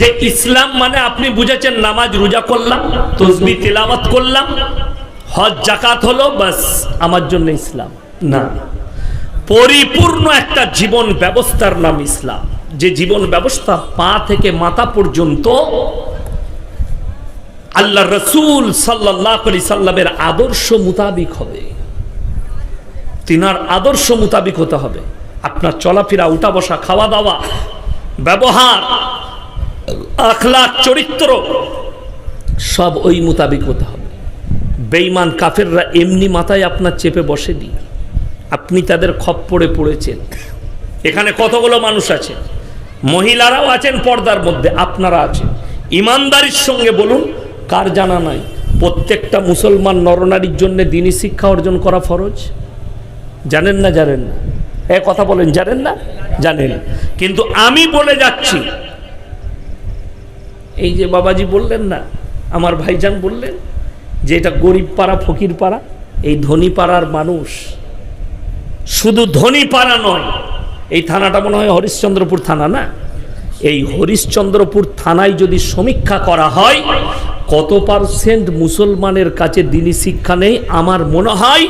যে ইসলাম মানে আপনি বুঝেছেন নামাজ রোজা করলাম, তসবি তেলাওয়াত করলাম, হজ জাকাত হলো বাস আমার জন্য ইসলাম। না। পরিপূর্ণ একটা জীবন ব্যবস্থার নাম ইসলাম। যে জীবন ব্যবস্থা পা থেকে মাথা পর্যন্ত আল্লাহ রসুল সাল্লাহ সাল্লামের আদর্শ মোতাবিক হবে। তিনার আদর্শ মোতাবিক হতে হবে। আপনার চলাফেরা, উঠা বসা, খাওয়া দাওয়া, ব্যবহার আখলাক চরিত্র, সব ওই মোতাবিক হতে হবে। বেইমান কাফেররা এমনি মাথায় আপনার চেপে বসেনি। আপনি তাদের খপ্পরে পড়েছেন। এখানে কতগুলো মানুষ আছে? মহিলারাও আছেন পর্দার মধ্যে, আপনারা আছেন। ইমানদারির সঙ্গে বলুন, কার জানা নাই? প্রত্যেকটা মুসলমান নরনারীর জন্য দিনী শিক্ষা অর্জন করা ফরজ? জানেন না জানেন না? এ কথা বলেন, জানেন না? জানেন। কিন্তু আমি বলে যাচ্ছি এই যে বাবাজি বললেন না, আমার ভাইজান বললেন যে এটা গরিব পাড়া, ফকির পাড়া, এই ধনী পাড়ার মানুষ। শুধু ধনী পাড়া নয়, এই থানাটা মনে হয় হরিশ্চন্দ্রপুর থানা না? এই হরিশ্চন্দ্রপুর থানায় যদি সমীক্ষা করা হয়, কত পার্সেন্ট মুসলমানের কাছে দিনী শিক্ষা নেই? আমার মনে হয়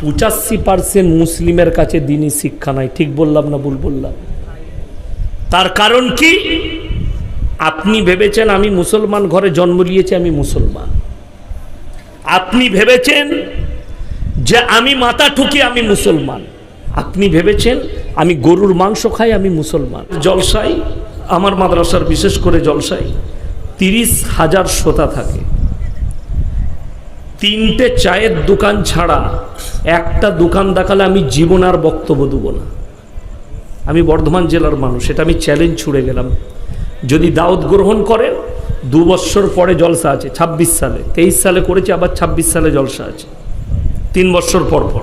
পঁচাশি পার্সেন্ট মুসলিমের কাছে দিনী শিক্ষা নাই। ঠিক বললাম না ভুল বললাম? তার কারণ কি? আপনি ভেবেছেন আমি মুসলমান, ঘরে জন্ম নিয়েছি, আমি মুসলমান। আপনি ভেবেছেন যে আমি মাথা ঠুকি আমি মুসলমান। আপনি ভেবেছেন আমি গরুর মাংস খাই, আমি মুসলমান। জলসাই আমার মাদ্রাসার বিশেষ করে জলসাই তিরিশ হাজার শ্রোতা থাকে। তিনটে চায়ের দোকান ছাড়া একটা দোকান দেখালে আমি জীবন আর বক্তব্য দেবো না। আমি বর্ধমান জেলার মানুষ এটা আমি চ্যালেঞ্জ ছুড়ে গেলাম। যদি দাওয়াত গ্রহণ করেন, দু বছর পরে জলসা আছে ২৬ সালে। তেইশ সালে করেছি, আবার ২৬ সালে জলসা আছে। তিন বছর পর পর।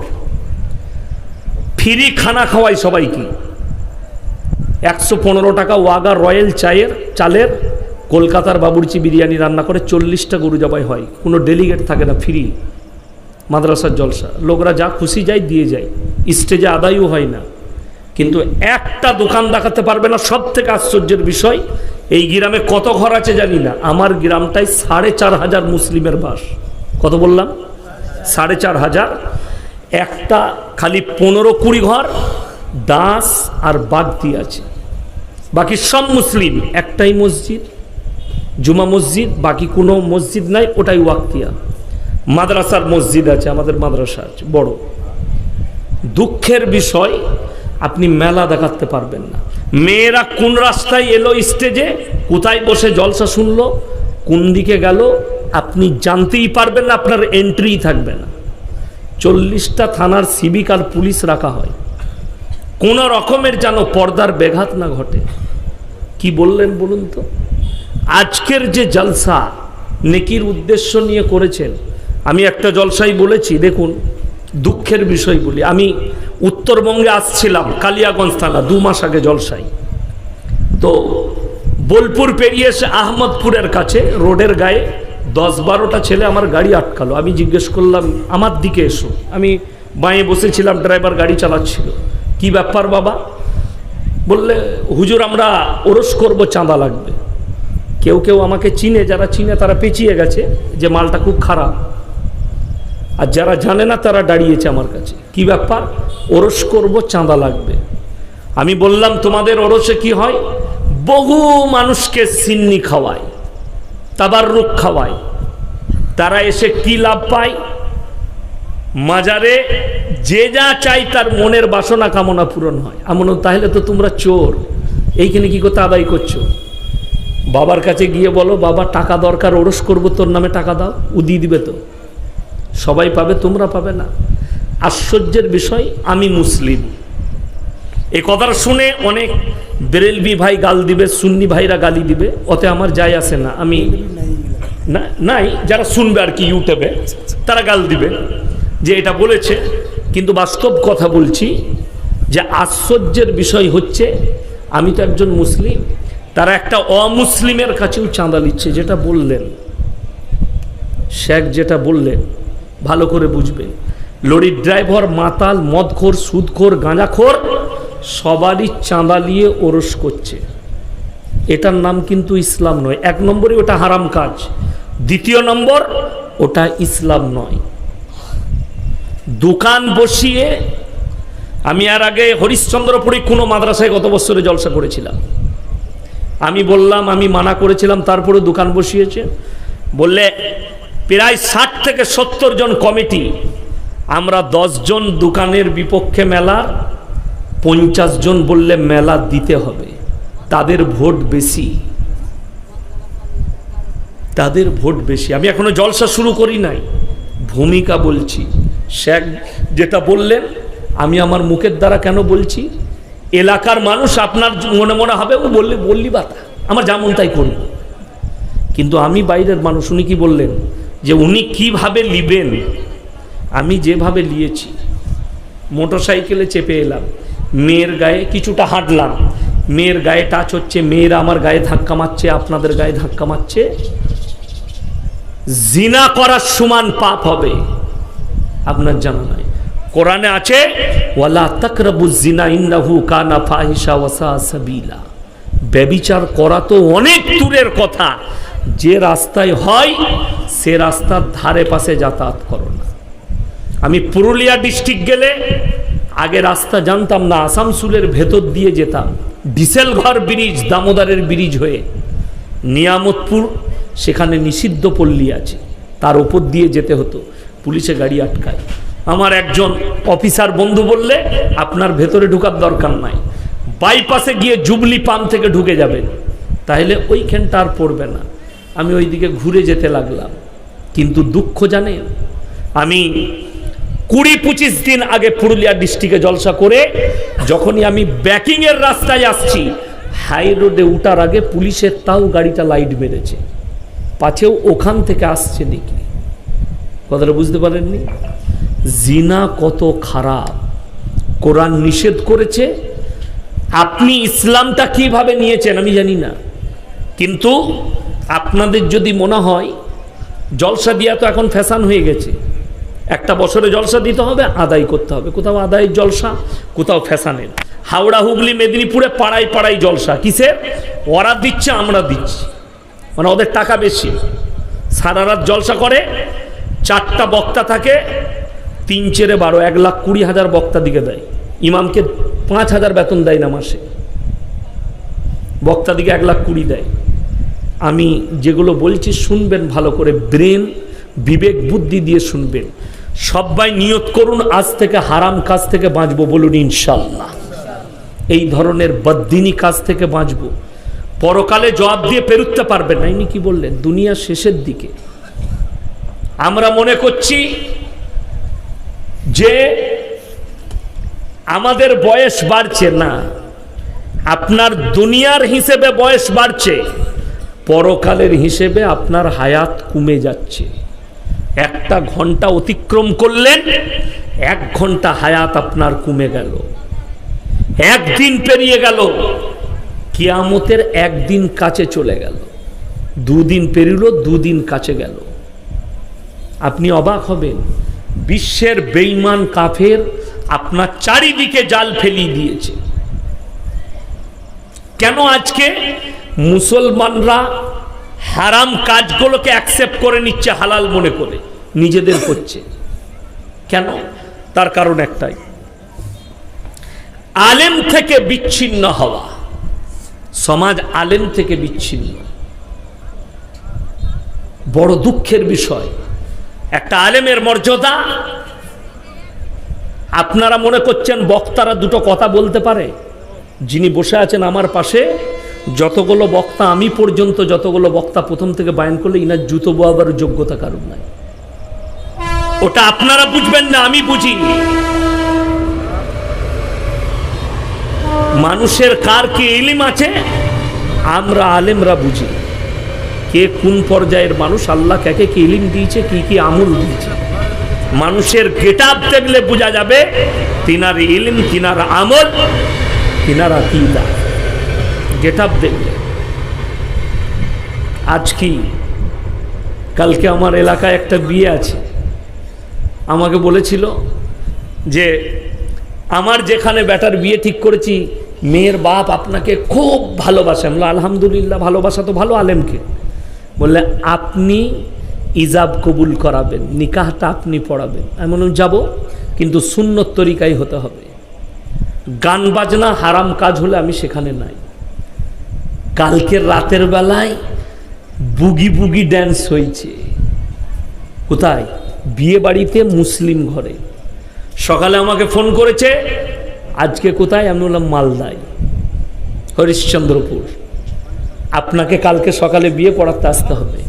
ফ্রি খানা খাওয়াই সবাইকে। একশো পনেরো টাকা ওয়াগা রয়্যাল চায়ের, চালের, কলকাতার বাবুরচি বিরিয়ানি রান্না করে চল্লিশটা গরু জবাই হয়। কোনো ডেলিগেট থাকে না, ফ্রি। মাদ্রাসার জলসা। লোকরা যা খুশি যায়, দিয়ে যায়। স্টেজে আদায়ও হয় না। কিন্তু একটা দোকান দেখাতে পারবে না। সব থেকে আশ্চর্যের বিষয় এই গ্রামে কত ঘর আছে জানি না। আমার গ্রামটাই সাড়ে চার হাজার মুসলিমের বাস। কত বললাম? সাড়ে চার হাজার। একটা খালি পনেরো কুড়ি ঘর, দাস আর বাগদি আছে। বাকি সব মুসলিম, একটাই মসজিদ, জুমা মসজিদ, বাকি কোনো মসজিদ নাই, ওটাই ওয়াক্তিয়া। মাদ্রাসার মসজিদ আছে, আমাদের মাদ্রাসা আছে, বড়। দুঃখের বিষয়, আপনি মেলা দেখাতে পারবেন না। মেয়েরা কোন রাস্তায় এলো স্টেজে? কোথায় বসে জলসা শুনলো? কোন দিকে গেল? আপনি জানতেই পারবেন না, আপনার এন্ট্রি থাকবে না। চল্লিশটা থানার সিভিক আর পুলিশ রাখা হয়। কোন রকমের যেন পর্দার ব্যাঘাত না ঘটে। কি বললেন বলুন তো? আজকের যে জলসা নেকির উদ্দেশ্য নিয়ে করেছেন, আমি একটা জলসাই বলেছি, দেখুন, দুঃখের বিষয় বলি। আমি উত্তরবঙ্গে আসছিলাম, কালিয়াগঞ্জ থানা, দু মাস আগে জলসাই তো বোলপুর পেরিয়ে এসে আহমদপুরের কাছে, রোডের গায়ে দশ বারোটা ছেলে আমার গাড়ি আটকালো। আমি জিজ্ঞেস করলাম, আমার দিকে এসো। আমি বাঁয়ে বসেছিলাম, ড্রাইভার গাড়ি চালাচ্ছিল। কি ব্যাপার বাবা? বললে, হুজুর, আমরা ওরস করব, চাঁদা লাগবে। কেউ কেউ আমাকে চিনে, যারা চিনে তারা পেঁচিয়ে গেছে যে মালটা খুব খারাপ। আর যারা জানে না, তারা দাঁড়িয়েছে আমার কাছে। কি ব্যাপার? ওরস করব, চাঁদা লাগবে। আমি বললাম, তোমাদের ওরসে কি হয়? বহু মানুষকে সিন্নি খাওয়ায় রুখ খাওয়ায়। তারা এসে কি লাভ পায়? মাজারে যে যা চাই তার মনের বাসনা কামনা পূরণ হয়। এমন তাহলে তো তোমরা চোর। এইখানে কি করতে আদায় করছ? বাবার কাছে গিয়ে বলো, বাবা, টাকা দরকার, ওরস করব, তোর নামে টাকা দাও দিয়ে দিবে তো। সবাই পাবে, তোমরা পাবে না। আশ্চর্যের বিষয়, আমি মুসলিম। এই কথাটা শুনে অনেক বেরেলবি ভাই গাল দিবে, সুন্নি ভাইরা গালি দিবে ওতে আমার যায় আসে না। আমি না, নাই, যারা শুনবে আর কি ইউটিউবে, তারা গাল দিবে যে এটা বলেছে। কিন্তু বাস্তব কথা বলছি যে আশ্চর্যের বিষয় হচ্ছে, আমি তো একজন মুসলিম, তারা একটা অমুসলিমের কাছেও চাঁদা নিচ্ছে, যেটা বললেন। শেখ যেটা বললেন ভালো করে বুঝবে। লরির ড্রাইভার, মাতাল, মদখোর, সুদখোর, গাঁজাখোর, সবারই চাঁদা নিয়ে ওরস করছে। এটার নাম কিন্তু ইসলাম নয়। এক নম্বরে ওটা হারাম কাজ। দ্বিতীয় নম্বর, ওটা ইসলাম নয়। দোকান বসিয়ে, আমি আর আগে হরিশ্চন্দ্রপুরে কোনো মাদ্রাসায় গত বছরে জলসা করেছিলাম। আমি বললাম, আমি মানা করেছিলাম তারপরে দোকান বসিয়েছে। বললে প্রায় ষাট থেকে সত্তর জন কমিটি। আমরা জন দোকানের বিপক্ষে মেলার পঞ্চাশ জন বললে মেলা দিতে হবে। তাদের ভোট বেশি। তাদের ভোট বেশি। আমি এখনও জলসা শুরু করি নাই। ভূমিকা বলছি। শেখ যেটা বললেন, আমি আমার মুখের দ্বারা কেন বলছি? এলাকার মানুষ আপনার মনে মনে হবে, ও বললে বললি বাতা। আমার যেমন তাই করব কিন্তু আমি বাইরের মানুষ, উনি কি বললেন? যে উনি কীভাবে লিবেন, আমি যেভাবে লিয়েছি মোটর সাইকেলে চেপে এলাম, মেয়ের গায়ে কিছুটা হাঁটলাম, মেয়ের গায়ে টাচ হচ্ছে, মেয়েরা আমার গায়ে ধাক্কা মারছে, আপনাদের গায়ে ধাক্কা মারছে। জিনা করার সমান পাপ হবে, আপনার জানা নাই। কোরআনে আছে, ওয়ালা তাকরাবু জিনা ইন্নাহু কানা ফাহিশা ওয়াসা সাবিলা। ব্যবিচার করা তো অনেক দূরের কথা, যে রাস্তায় হয় সে রাস্তার ধারে পাশে যাতায়াত করো না। আমি পুরুলিয়া ডিস্ট্রিক্ট গেলে আগে রাস্তা জানতাম না আসামসুলের ভেতর দিয়ে যেতাম। ডিসেলঘর ব্রিজ, দামোদরের ব্রিজ হয়ে নিয়ামতপুর, সেখানে নিষিদ্ধ পল্লী আছে। তার ওপর দিয়ে যেতে হতো, পুলিশে গাড়ি আটকায়। আমার একজন অফিসার বন্ধু বললে, আপনার ভেতরে ঢোকার দরকার নাই। বাইপাসে গিয়ে জুবলি পাম্প থেকে ঢুকে যাবেন। তাহলে ওইখানটা আর পড়বে না। আমি ওইদিকে ঘুরে যেতে লাগলাম। কিন্তু দুঃখ জানে? আমি কুড়ি পঁচিশ দিন আগে পুরুলিয়া ডিস্ট্রিক্টে জলসা করে যখনই আমি ব্যাকিংয়ের রাস্তায় আসছি, হাই রোডে উঠার আগে পুলিশের তাও গাড়িটা লাইট মেরেছে। পাছেও ওখান থেকে আসছে দেখি। কথাটা বুঝতে পারেননি? জিনা কত খারাপ। কোরআন নিষেধ করেছে। আপনি ইসলামটা কীভাবে নিয়েছেন আমি জানি না। কিন্তু আপনাদের যদি মনে হয় জলসা দিয়া তো এখন ফ্যাশান হয়ে গেছে। একটা বছরে জলসা দিতে হবে, আদায় করতে হবে। কোথাও আদায়ের জলসা, কোথাও ফ্যাশানের। হাওড়া, হুগলি, মেদিনীপুরে পাড়ায় পাড়ায় জলসা। কিসের? ওরা দিচ্ছে, আমরা দিচ্ছি। মানে ওদের টাকা বেশি। সারা রাত জলসা করে, চারটা বক্তা থাকে, তিন চেরে বারো, এক লাখ কুড়ি হাজার বক্তা দিকে দেয়। ইমামকে পাঁচ হাজার বেতন দেয় না মাসে। বক্তা দিকে এক লাখ কুড়ি দেয়। আমি যেগুলো বলছি শুনবেন ভালো করে, ব্রেন, বিবেক, বুদ্ধি দিয়ে শুনবেন। সবাই নিয়ত করুন, আজ থেকে হারাম কাজ থেকে বাঁচবো বলুন ইনশাল্লাহ এই ধরনের বদ্দিনী কাজ থেকে বাঁচবো। পরকালে জবাব দিয়ে পেরুতে পারবেন না। ইনি কি বললেন? দুনিয়া শেষের দিকে। আমরা মনে করছি যে আমাদের বয়স বাড়ছে না। আপনার দুনিয়ার হিসেবে বয়স বাড়ছে। পরকালের হিসেবে আপনার হায়াত কমে যাচ্ছে। একটা ঘণ্টা অতিক্রম করলেন, এক ঘণ্টা হায়াত আপনার কমে গেল। একদিন পেরিয়ে গেল, কিয়ামতের একদিন কাছে চলে গেল। দুদিন পেরিল, দুদিন কাছে গেল। আপনি অবাক হবেন, বিশ্বের বেইমান কাফের আপনার চারিদিকে জাল ফেলিয়ে দিয়েছে। কেন আজকে? মুসলমানরা হারাম কাজগুলোকে অ্যাকসেপ্ট করে নিচ্ছে, হালাল মনে করে, নিজেদের করছে। কেন? তার কারণ একটাই। আলেম থেকে বিচ্ছিন্ন হওয়া। সমাজ আলেম থেকে বিচ্ছিন্ন। বড় দুঃখের বিষয়। একটা আলেমের মর্যাদা, আপনারা মনে করছেন বক্তারা দুটো কথা বলতে পারে? যিনি বসে আছেন আমার পাশে যতগুলো বক্তা আমি পর্যন্ত যতগুলো বক্তা প্রথম থেকে বায়ন করলে ইনার জুতো বোয়াবার যোগ্যতা কারণ নাই। ওটা আপনারা বুঝবেন না, আমি বুঝি মানুষের কার কি ইলিম আছে? আমরা আলেমরা বুঝি। কে কোন পর্যায়ের মানুষ, আল্লাহ কাকে কি ইলিম দিয়েছে, কি কি আমল দিয়েছে। মানুষের গেট আপ দেখলে বোঝা যাবে, তিনার ইলিম, তিনার আমল, তিনার আকিদা। গেট আপ দেখলে আজ কি? কালকে আমার এলাকায় একটা বিয়ে আছে। আমাকে বলেছিল যে আমার যেখানে ব্যাটার বিয়ে ঠিক করেছি মেয়ের বাপ আপনাকে খুব ভালোবাসে। আমি বললাম, আলহামদুলিল্লাহ ভালোবাসা তো ভালো আলেমকে। বললে আপনি ইজাব কবুল করাবেন নিকাহটা আপনি পড়াবেন। বললাম যাব কিন্তু সুন্নত তরিকাই হতে হবে। গান বাজনা হারাম কাজ হলে আমি সেখানে নাই। কালকের রাতের বেলায় বুগি বুগি ড্যান্স হয়েছে। কোথায়? বিয়ে বাড়িতে মুসলিম ঘরে। সকালে আমাকে ফোন করেছে, আজকে কোথায়? আমি বললাম, মালদায়, হরিশ্চন্দ্রপুর। আপনাকে কালকে সকালে বিয়ে পড়াতে আসতে হবে।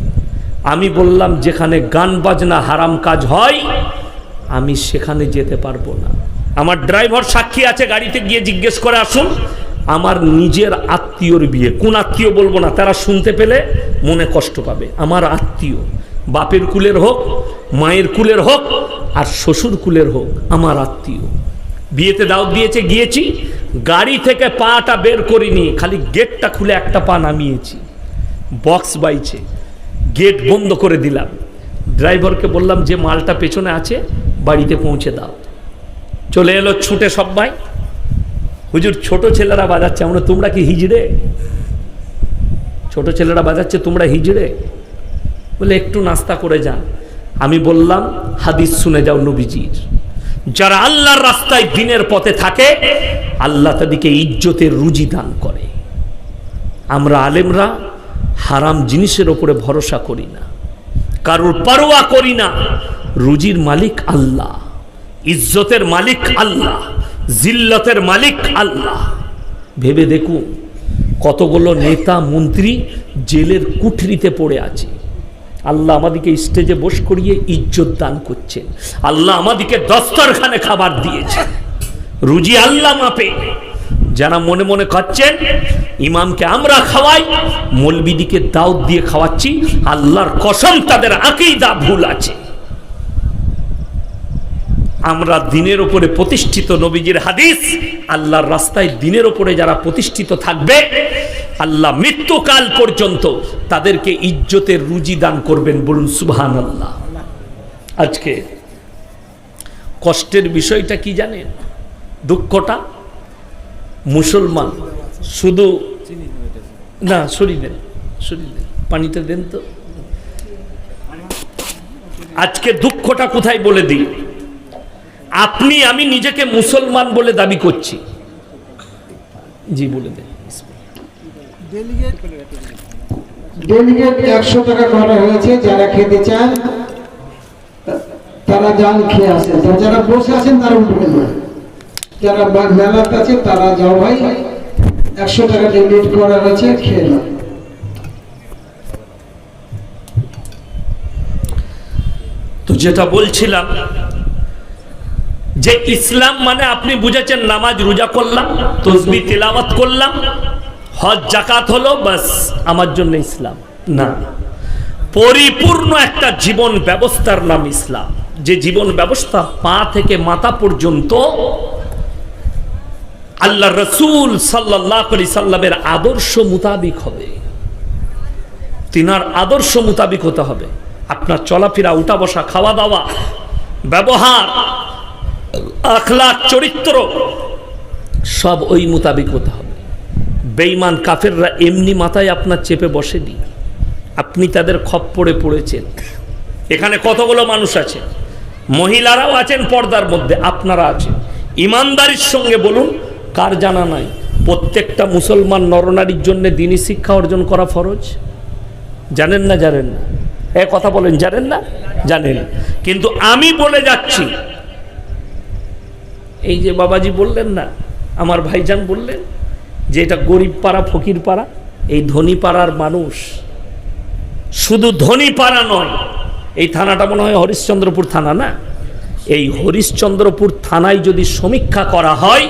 আমি বললাম, যেখানে গান বাজনা হারাম কাজ হয়, আমি সেখানে যেতে পারব না। আমার ড্রাইভার সাক্ষী আছে, গাড়িতে গিয়ে জিজ্ঞেস করে আসুন। আমার নিজের আত্মীয়র বিয়ে। কোন আত্মীয় বলব না, তারা শুনতে পেলে মনে কষ্ট পাবে। আমার আত্মীয়, বাপের কুলের হোক, মায়ের কুলের হোক, আর শ্বশুর কুলের হোক, আমার আত্মীয়। বিয়েতে দাওয়াত দিয়েছে, গিয়েছি, গাড়ি থেকে পাটা বের করিনি, খালি গেটটা খুলে একটা পা নামিয়েছি। বক্স বাইছে, গেট বন্ধ করে দিলাম। ড্রাইভারকে বললাম, যে মালটা পেছনে আছে, বাড়িতে পৌঁছে দাও। চলে এলো ছুটে সবাই। হুজুর, ছোট ছেলেরা বাজাচ্ছে। আমরা, তোমরা কি হিজড়ে? ছোট ছেলেরা বাজাচ্ছে, তোমরা হিজড়ে? বলে, একটু নাস্তা করে যান। আমি বললাম, হাদিস শুনে যাও নবীজির। যারা আল্লাহর রাস্তায় দিনের পথে থাকে, আল্লাহ তাদেরকে ইজ্জতের রুজি দান করে। আমরা আলেমরা হারাম জিনিসের ওপরে ভরসা করি না। কারোর পারোয়া করি না। রুজির মালিক আল্লাহ, ইজ্জতের মালিক আল্লাহ। জিল্লতের মালিক আল্লাহ। ভেবে দেখুন, কতগুলো নেতা মন্ত্রী জেলের কুঠরিতে পড়ে আছে। আল্লাহ আমাদেরকে স্টেজে বস করিয়ে ইজ্জত দান করছেন। আল্লাহ আমাদেরকে দস্তরখানে খাবার দিয়েছে রুজি আল্লাহ মাপে। যারা মনে মনে খাচ্ছেন, ইমামকে আমরা খাওয়াই, মলবিদিকে দাউদ দিয়ে খাওয়াচ্ছি, আল্লাহর কসম তাদের আঁকেই দা ভুল আছে। আমরা দিনের ওপরে প্রতিষ্ঠিত নবীজির হাদিস, আল্লাহর রাস্তায় দিনের ওপরে যারা প্রতিষ্ঠিত থাকবে, আল্লাহ মৃত্যুকাল পর্যন্ত তাদেরকে ইজ্জতের রুজি দান করবেন বলুন সুবহান আল্লাহ আজকে কষ্টের বিষয়টা কি জানেন? দুঃখটা? মুসলমান শুধু না সরি দেন সরি দেন, পানিটা দেন তো। আজকে দুঃখটা কোথায় বলে দিই? আপনি আমি নিজেকে মুসলমান বলে দাবি করছি। জি বলে দেন। ডেলিগেট একশো টাকা করা হয়েছে যারা খেতে চান তারা যান খেয়ে আসেন। যারা বসে আছেন তারা উঠবেন না যারা মেলাতে আছে তারা যাও ভাই একশো টাকা ডেলিগেট করা হয়েছে খেয়ে নাও। তো যেটা বলছিলাম যে ইসলাম মানে আপনি বুঝেছেন নামাজ রোজা করলাম, তসবি তেলাওয়াত করলাম, হজ জাকাত হলো বাস আমার জন্য ইসলাম। না। পরিপূর্ণ একটা জীবন ব্যবস্থার নাম ইসলাম। যে জীবন ব্যবস্থা পা থেকে মাথা পর্যন্ত আল্লাহ রসুল সাল্লাহ আলি সাল্লামের আদর্শ মোতাবিক হবে। তিনার আদর্শ মোতাবিক হতে হবে। আপনার চলাফেরা, উঠা বসা, খাওয়া দাওয়া, ব্যবহার আখলাক চরিত্র, সব ওই মোতাবিক হতে হবে। বেইমান কাফেররা এমনি মাথায় আপনার চেপে বসেনি। আপনি তাদের খপ্পরে পড়েছেন। এখানে কতগুলো মানুষ আছে? মহিলারাও আছেন পর্দার মধ্যে, আপনারা আছেন। ইমানদারির সঙ্গে বলুন, কার জানা নাই? প্রত্যেকটা মুসলমান নরনারীর জন্য দিনই শিক্ষা অর্জন করা ফরজ? জানেন না জানেন না। এ কথা বলেন, জানেন না? জানেন। কিন্তু আমি বলে যাচ্ছি এই যে বাবাজি বললেন না, আমার ভাইজান বললেন যে এটা গরিব পাড়া, ফকির পাড়া, এই ধনী পাড়ার মানুষ। শুধু ধনী পাড়া নয়, এই থানাটা মনে হয় হরিশ্চন্দ্রপুর থানা না? এই হরিশ্চন্দ্রপুর থানায় যদি সমীক্ষা করা হয়,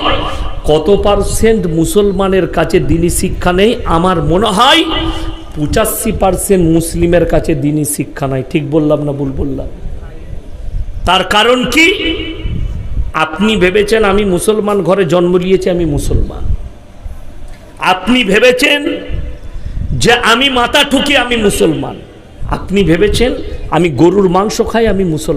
কত পার্সেন্ট মুসলমানের কাছে দিনী শিক্ষা নেই? আমার মনে হয় পঁচাশি পার্সেন্ট মুসলিমের কাছে দিনী শিক্ষা নাই। ঠিক বললাম না ভুল বললাম? তার কারণ কি? আপনি ভেবেছেন আমি মুসলমান, ঘরে জন্ম নিয়েছি আমি মুসলমান। আপনি ভেবেছেন যে আমি মাথা ঠুকি আমি মুসলমান। আপনি ভেবেছেন আমি গরুর মাংস খাই আমি মুসলমান।